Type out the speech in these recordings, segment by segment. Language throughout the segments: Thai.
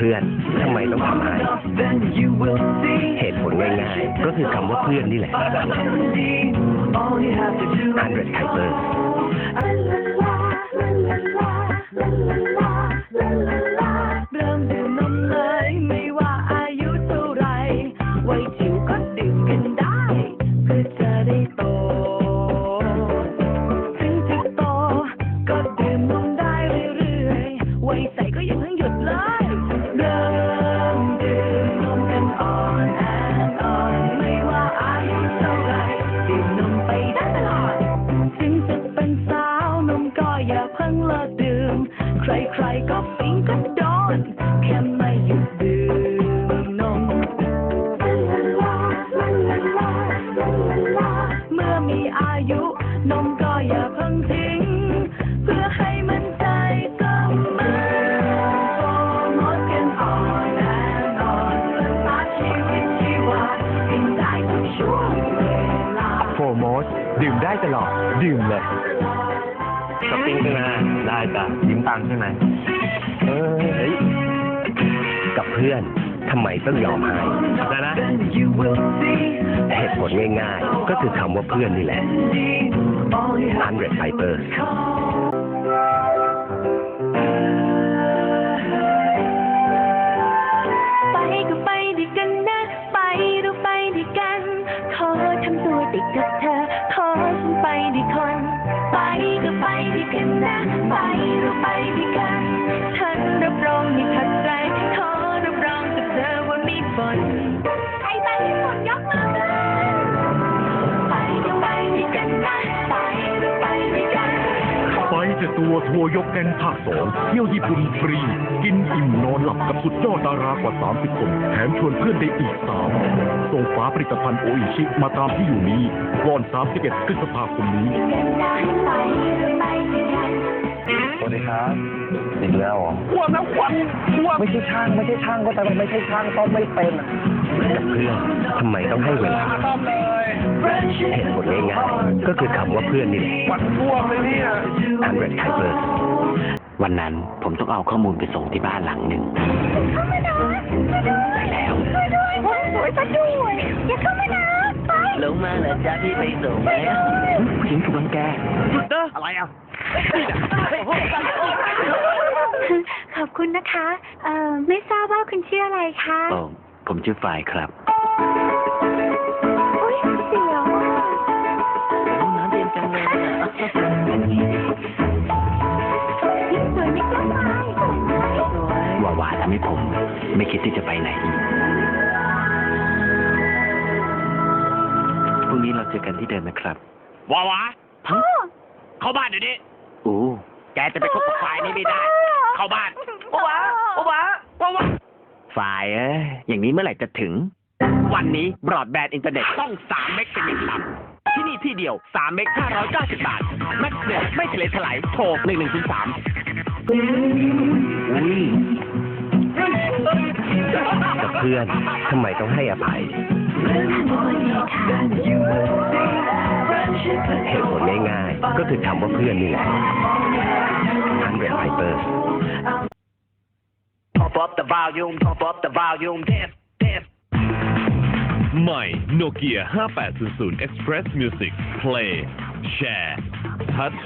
พื่อนทำไมต้องทำให้เหตุผลง่ายๆ ก็คือคำว่าเพื่อนนี่แหละ100 Typers เริ่มดื่มนมเลยไม่ว่าอายุเท่าไหรวัยจิ๋วก็ดื่มกันได้ ช้อปปิ้งใช่ไหมได้จ้ะยิ้มตามใช่ไหมเฮ้ยกับเพื่อนทำไมต้องยอมให้นะนะเหตุผลง่ายๆ ก็คือคำว่าเพื่อนนี่แหละ100 Pipers ต่ตัวทัวร์ยกแก๊งภาคสองเที่ยวญี่ปุ่นฟรี กินอิ่มนอนหลับกับสุดยอดดารากว่า 30 คน แถมชวนเพื่อนได้อีก3ส่งฝาผลิตภัณฑ์โออิชิมาตามที่อยู่นี้ก่อน 31พฤษภาคมนี้ สวัสดีครับ อีกแล้วเหรอ อ้วนนะอ้วนอ้วนไม่ใช่ช่าง ไม่ใช่ช่างก็แต่ว่าไม่ใช่ช่างต้องไม่เป็นอะ กับเพื่อนทำไมต้องให้เวลาต้อมเลยเหตุผลง่ายๆก็คือคำว่าเพื่อนนี่แหละปัดท่วมเลยเนี่ย100 Typers วันนั้นผมต้องเอาข้อมูลไปส่งที่บ้านหลังหนึ่งได้แล้วสวยซะด้วยอย่าเข้ามานะไปลงมาแล้วจ้าพี่ไปส่งไหมผู้หญิงถูกรังแกอะไรอะขอบคุณนะคะ เอ่อ ไม่ทราบว่าคุณชื่ออะไรคะโอ้ ผมชื่อฝ่ายครับอุ้ยเสียวอะห้องน้ำเย็นจังเลยอะยิ่งสวยไม่กล้าว่าว่าทำให้ผม ไม่คิดที่จะไปไหนอีกพรุ่งนี้เราเจอกันที่เดิมนะครับ วาวาเข้าบ้านเดี๋ยวนี้ โอ้ แกจะไปคบกับฝ่ายนี้ไม่ได้ เข้าบ้าน โอ้วะโอ้วะโอ้วะ ฝ่ายเอ้ยอย่างนี้เมื่อไหร่จะถึง วันนี้บรอดแบนด์อินเทอร์เน็ตต้อง 3 เมกเป็นอย่างต่ำที่นี่ที่เดียว 3 เมก590 บาท แม็กเน็ตไม่ทะเลถลายโทร1103อุ้ยกับเพื่อนทำไมต้องให้อภัย เหตุผลง่ายๆ ก็คือคำว่าเพื่อนนี่แหละ100 Typers Pump up the volume pump up the volume dance dance ใหม่โนเกีย5800 Express Music Play Share Touch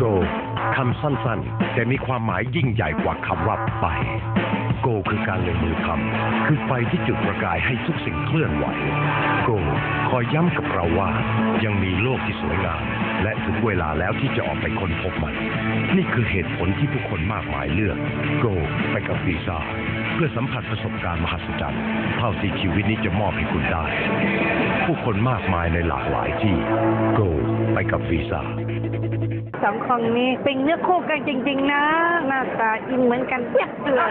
Go คำสั้นๆ แต่มีความหมายยิ่งใหญ่กว่าคำว่าไป Go คือการลงมือทำคือไฟที่จุดประกายให้ทุกสิ่งเคลื่อนไหว Go คอยย้ำกับเราว่า ยังมีโลกที่สวยงาม และถึงเวลาแล้วที่จะออกไปค้นพบมัน นี่คือเหตุผลที่ผู้คนมากมายเลือก Go ไปกับวีซ่าเพื่อสัมผัสประสบการณ์มหัศจรรย์เท่าที่ชีวิตนี้จะมอบให้คุณได้ ผู้คนมากมายในหลากหลายที่ Go ไปกับวีซ่าสองคนนี้เป็นเนื้อคู่กันจริง ๆ นะ หน้าตาอินเหมือนกันเปียกเลย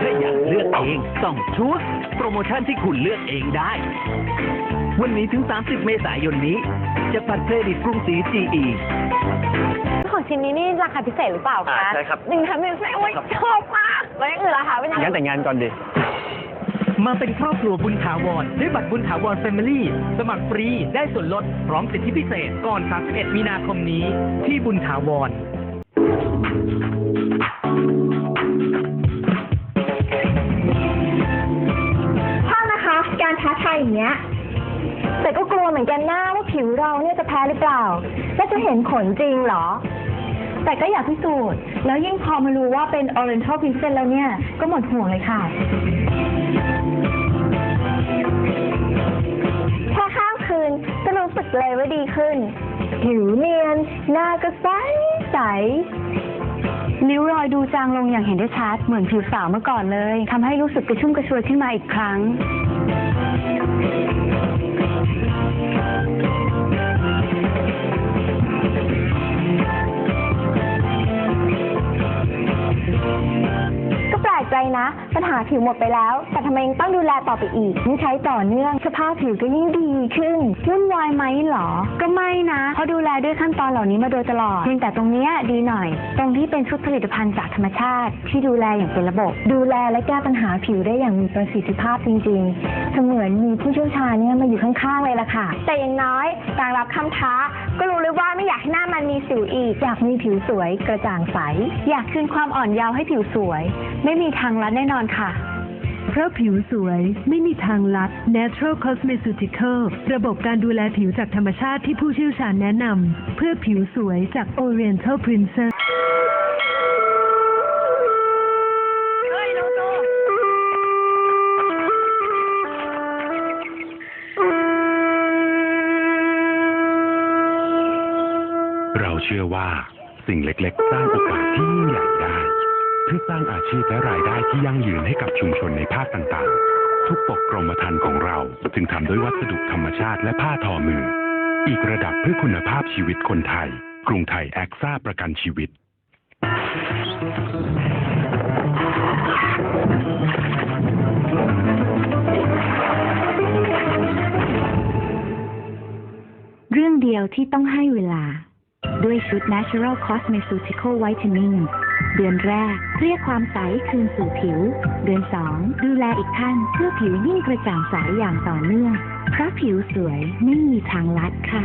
ถ้าอยากเลือกเองต้องชุด โปรโมชั่นที่คุณเลือกเองได้ วันนี้ถึง 30 เมษายนนี้ จะปัดเครดิตกรุงศรี GE ของชิ้นนี้นี่ราคาพิเศษหรือเปล่าคะใช่ครับ หนึ่งพันหนึ่งแสนโอ้ยชอบมากแล้วอย่างอื่นล่ะคะเป็นยังไงงั้นแต่งงานก่อนดิ มาเป็นครอบครัวบุญถาวรด้วยบัตรบุญถาวรแฟมิลี่สมัครฟรีได้ส่วนลดพร้อมสิทธิพิเศษก่อน 31 มีนาคมนี้ ที่บุญถาวร ชอบนะคะ การท้าทายอย่างเงี้ย แต่ก็กลัวเหมือนกันนะว่าผิวเราเนี่ยจะแพ้หรือเปล่า แล้วจะเห็นผลจริงเหรอ แต่ก็อยากพิสูจน์ แล้วยิ่งพอมารู้ว่าเป็น Oriental Princess แล้วเนี่ย ก็หมดห่วงเลยค่ะ แค่ข้ามคืนก็รู้สึกเลยว่าดีขึ้น ผิวเนียน หน้าก็ใส ใส นิ้วรอยดูจางลงอย่างเห็นได้ชัด เหมือนผิวสาวเมื่อก่อนเลยทำให้รู้สึกกระชุ่มกระชวยขึ้นมาอีกครั้ง ใจนะ ปัญหาผิวหมดไปแล้ว แต่ทำไมยังต้องดูแลต่อไปอีกยิ่งใช้ต่อเนื่องสภาพผิวก็ยิ่งดีขึ้นวุ่นวายไหมเหรอ ก็ไม่นะเพราะดูแลด้วยขั้นตอนเหล่านี้มาโดยตลอดเพียงแต่ตรงเนี้ยดีหน่อย ตรงที่เป็นชุดผลิตภัณฑ์จากธรรมชาติ ที่ดูแลอย่างเป็นระบบ ดูแลและแก้ปัญหาผิวได้อย่างมีประสิทธิภาพจริงๆ เสมือนมีผู้เชี่ยวชาญเนี่ยมาอยู่ข้างๆเลยล่ะค่ะ แต่อย่างน้อยต่างรับคำท้า ก็รู้เลยว่าไม่อยากให้หน้ามันมีสิวอีก อยากมีผิวสวยกระจ่างใส อยากคืนความอ่อนเยาว์ให้ผิวสวย ไม่มีทางลัดแน่นอนค่ะ เพราะผิวสวยไม่มีทางลัด Natural Cosmeceutical ระบบการดูแลผิวจากธรรมชาติที่ผู้เชี่ยวชาญแนะนำเพื่อผิวสวยจาก Oriental Princess เราเชื่อว่าสิ่งเล็กๆ สร้างโอกาสที่ยิ่งใหญ่ได้เพื่อสร้างอาชีพและรายได้ที่ยั่งยืนให้กับชุมชนในภาคต่างๆ ทุกปกกรมธรรม์ของเราจึงทำด้วยวัสดุธรรมชาติและผ้าทอมือ อีกระดับเพื่อคุณภาพชีวิตคนไทย กรุงไทยแอคซ่าประกันชีวิตเรื่องเดียวที่ต้องให้เวลา ด้วยชุด Natural Cosmeceutical Whitening เดือนแรก เรียกความใสคืนสู่ผิว เดือนสองดูแลอีกขั้นเพื่อผิวยิ่งกระจ่างใสอย่างต่อเนื่อง เพราะผิวสวยไม่มีทางลัดค่ะ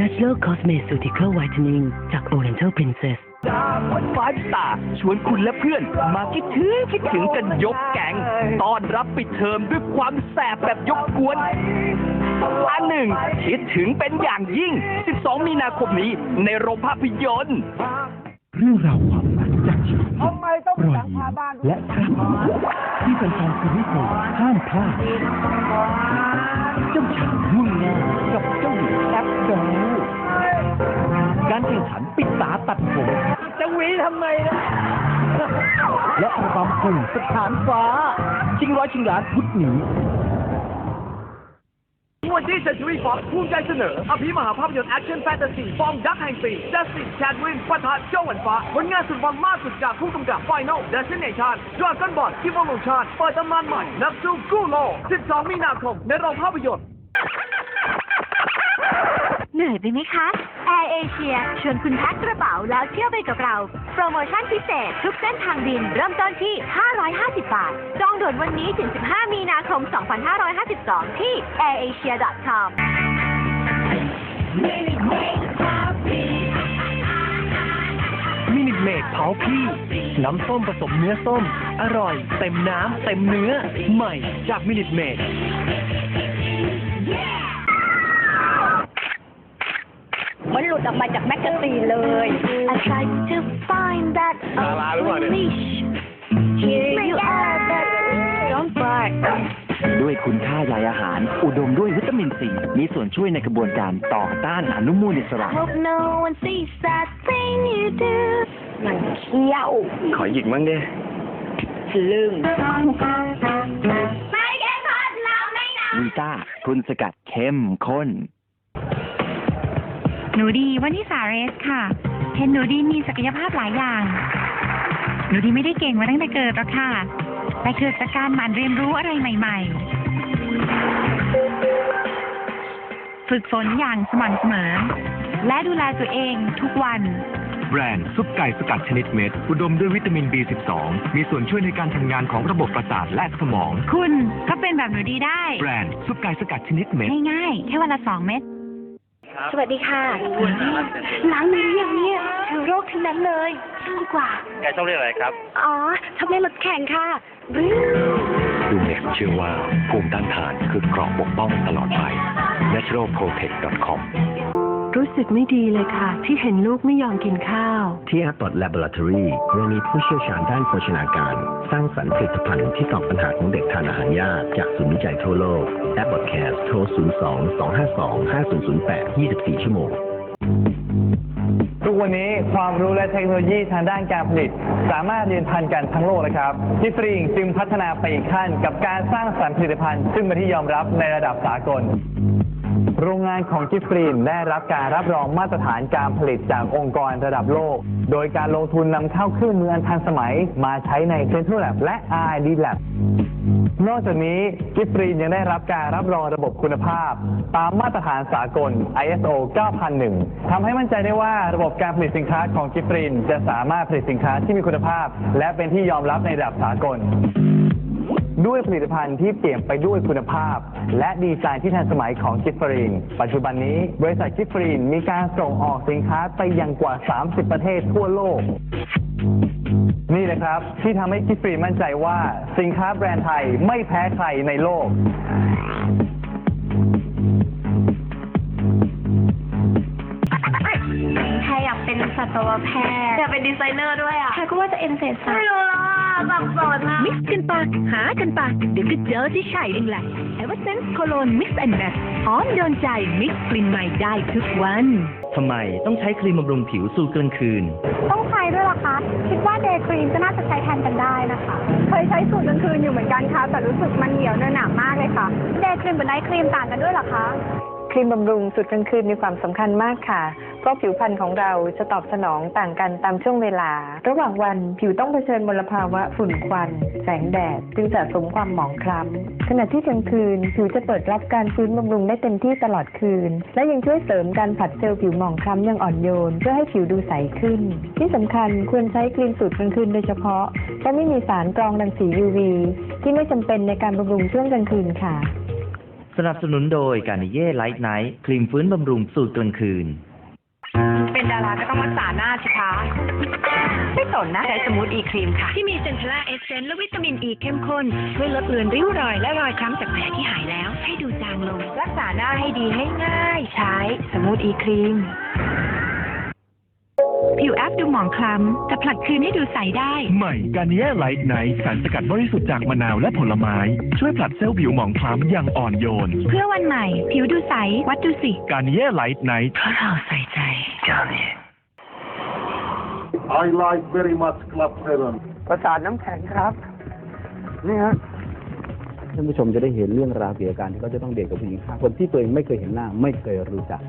Natural Cosmeceutical Whitening จาก Oriental Princess ดาวันฟ้าตาชวนคุณและเพื่อน มาคิดถึงคิดถึงกันยกแก๊งต้อนรับปิดเทอมด้วยความแสบแบบยกกวน อันหนึ่งคิดถึงเป็นอย่างยิ่ง 12 มีนาคมนี้ในโรงภาพยนตร์เรื่องราวความรักจากชีวิตจริงรอยยิ้มและภาพที่แฟนๆซีรีส์โฟห้ามพลาดเจ้าชายมุ่งหน้ากับเจ้าหญิงแอปเดลการแข่งขันปิดตาตัดผมจะหวีทำไมนะ และอัลบั้มกลุ่มสถานฟ้า ชิงร้อยชิงล้านพุธนี้ วันที่เซนจูรี่ฟ็อกภูมิใจเสนอ อภิมหาภาพยนตร์แอคชั่นแฟนตาซีฟอร์มยักษ์แห่งปีจัสตินแชดวินปะทะโจวันฟ้าผลงานสุดฟังมากสุดจากผู้กำกับไฟนอลเดซิเนชันดราก้อนบอลคิวอลงชาติเปิดตำนานใหม่นักสู้กู้โลก12 มีนาคมในโรงภาพยนตร์ เหนื่อยไปไหมคะแอร์เอเชียชวนคุณแพ็คกระเป๋าแล้วเที่ยวไปกับเรา โปรโมชั่นพิเศษทุกเส้นทางบิน เริ่มต้นที่ 550 บาท จองด่วนวันนี้ถึง 15 มีนาคม 2552 ที่ airasia.com มินิเมดเผาพี่ น้ำส้มผสมเนื้อส้ม อร่อย เต็มน้ำ เต็มเนื้อ ใหม่จากมินิเมดมันหลุดออก มาจากแมกกาซีนเลย I tried to find that unleash Here you are that don't bark ด้วยคุณค่าใยอาหาร อุดมด้วยวิตามินซีมีส่วนช่วยในกระบวนการต่อต้านอนุมูลอิสระ Hope no one sees that thing you do มันเขี้ยวขอหยิกมั้งดิลึงไม่แค่ทอดเราไม่นะวีต้าคุณสกัดเข้มข้น หนูดีวันนี้สาเรสค่ะ เห็นหนูดีมีศักยภาพหลายอย่าง หนูดีไม่ได้เก่งมาตั้งแต่เกิดหรอกค่ะ แต่เกิดจากการหมั่นเรียนรู้อะไรใหม่ ๆ ฝึกฝนอย่างสม่ำเสมอ และดูแลตัวเองทุกวัน แบรนด์ซุปไก่สกัดชนิดเม็ด อุดมด้วยวิตามิน B12 มีส่วนช่วยในการทำงานของระบบประสาทและสมอง คุณก็เป็นแบบหนูดีได้ แบรนด์ซุปไก่สกัดชนิดเม็ด ง่ายๆ แค่วันละสองเม็ด สวัสดีค่ะล้างมือหรือยังเนี่ยเชื้อโรคทั้งนั้นเลยช่างดีกว่า แกชอบเรียกอะไรครับ อ๋อชอบเล่นรถแข่งค่ะบรึ้งดูเน็กเชื่อว่าภูมิต้านทานคือเกราะปกป้องตลอดไป naturalprotect.com รู้สึกไม่ดีเลยค่ะ ที่เห็นลูกไม่ยอมกินข้าว ที่ Abbott Laboratory เรามีผู้เชี่ยวชาญด้านโภชนาการ สร้างสรรค์ผลิตภัณฑ์ที่ตอบปัญหาของเด็กทานอาหารยากจากศูนย์วิจัยทั่วโลก Abbott Care โทร 02 252 5008 24 ชั่วโมงทุกวันนี้ความรู้และเทคโนโลยีทางด้านการผลิต สามารถเรียนทันกันทั้งโลกนะครับจิฟรีงจึงพัฒนาไปอีกขั้นกับการสร้างสรรค์ผลิตภัณฑ์ ซึ่งเป็นที่ยอมรับในระดับสากล โรงงานของจิฟรีนได้รับการรับรองมาตรฐานการผลิตจากองค์กรระดับโลก โดยการลงทุนนำเข้าเครื่องมืออันทันสมัยมาใช้ใน Central Lab และ R&D Lab นอกจากนี้กิฟรีนยังได้รับการรับรองระบบคุณภาพ ตามมาตรฐานสากล ISO 9001 ทำให้มั่นใจได้ว่าระบบการผลิตสินค้าของกิฟรีนจะสามารถผลิตสินค้าที่มีคุณภาพ และเป็นที่ยอมรับในระดับสากล ด้วยผลิตภัณฑ์ที่เปลี่ยนไปด้วยคุณภาพ และดีไซน์ที่ทันสมัยของกิฟฟรีนปัจจุบันนี้บริษัทกิฟฟรีนมีการส่งออกสินค้าไปยังกว่า 30 ประเทศทั่วโลก นี่นะครับ ที่ทำให้กิฟฟรีนมั่นใจว่าสินค้าแบรนด์ไทยไม่แพ้ใครในโลกใครอยากเป็นสัตวแพทย์อยากเป็นดีไซเนอร์ด้วยอะใครก็ว่าจะเอ็นเสร็จไม่รู้ละ สับสนอะมิกซ์กันปะหากันปะเดี๋ยวก็เจอที่ใช่เองแหละ e v e r s e n s e Cologne Mix and Match หอมโดนใจมิกซ์กลิ่นใหม่ได้ทุกวันทำไมต้องใช้ครีมบำรุงผิวสู่กลางคืน ต้องใช้ด้วยเหรอคะ คิดว่าเดย์ครีมก็น่าจะใช้แทนกันได้นะคะ เคยใช้สูตรกลางคืนอยู่เหมือนกันค่ะ แต่รู้สึกมันเหนียวเนื้อหนามากเลยค่ะ เดย์ครีมกับไนท์ครีมต่างกันด้วยเหรอคะค รีมบำรุงสุดกลางคืนมีความสำคัญมากค่ะ เพราะผิวพรรณของเราจะตอบสนองต่างกันตามช่วงเวลา ระหว่างวันผิวต้องเผชิญมลภาวะฝุ่นควัน แสงแดดจึงสะสมความหมองคล้ำขณะที่กลางคืนผิวจะเปิดรับการฟื้นบำรุงได้เต็มที่ตลอดคืน และยังช่วยเสริมการผัดเซลล์ผิวหมองคล้ำอย่างอ่อนโยน เพื่อให้ผิวดูใสขึ้น ที่สำคัญควรใช้ครีมสูตรกลางคืนโดยเฉพาะเพราะไม่มีสารกรองรังสี UV ที่ไม่จำเป็นในการบำรุงช่วงกลางคืนค่ะ สนับสนุนโดยการนิเย่ไลท์ไนท์ครีมฟื้นบำรุงสูตรกลางคืน เป็นดาราก็ต้องรักษาหน้าสิคะ ไม่สนนะใช้สมูทอีครีมค่ะ ที่มีเซนทราเอเซนและวิตามินอีเข้มข้นช่วยลดเลือนริ้วรอยและรอยช้ำจากแผลที่หายแล้ว ให้ดูจางลง รักษาหน้าให้ดีให้ง่าย ใช้สมูทอีครีม ผิวแอปดูหมองคล้ำแต่ผลัดคืนให้ดูใสได้ ใหม่กาเนียไลท์ไนท์สารสกัดบริสุทธิ์จากมะนาวและผลไม้ ช่วยผลัดเซลล์ผิวหมองคล้ำอย่างอ่อนโยน เพื่อวันใหม่ ผิวดูใส วัดดูสิกาเนียไลท์ไนท์เพราะเราใส่ใจ I like very much Club 7. ประสาทน้ำแข็งครับ นี่ฮะท่านผู้ชมจะได้เห็นเรื่องราวเกี่ยวกับการที่เขาจะต้องเดทกับผู้หญิงห้าคนที่ตัวเองไม่เคยเห็นหน้าไม่เคยรู้จัก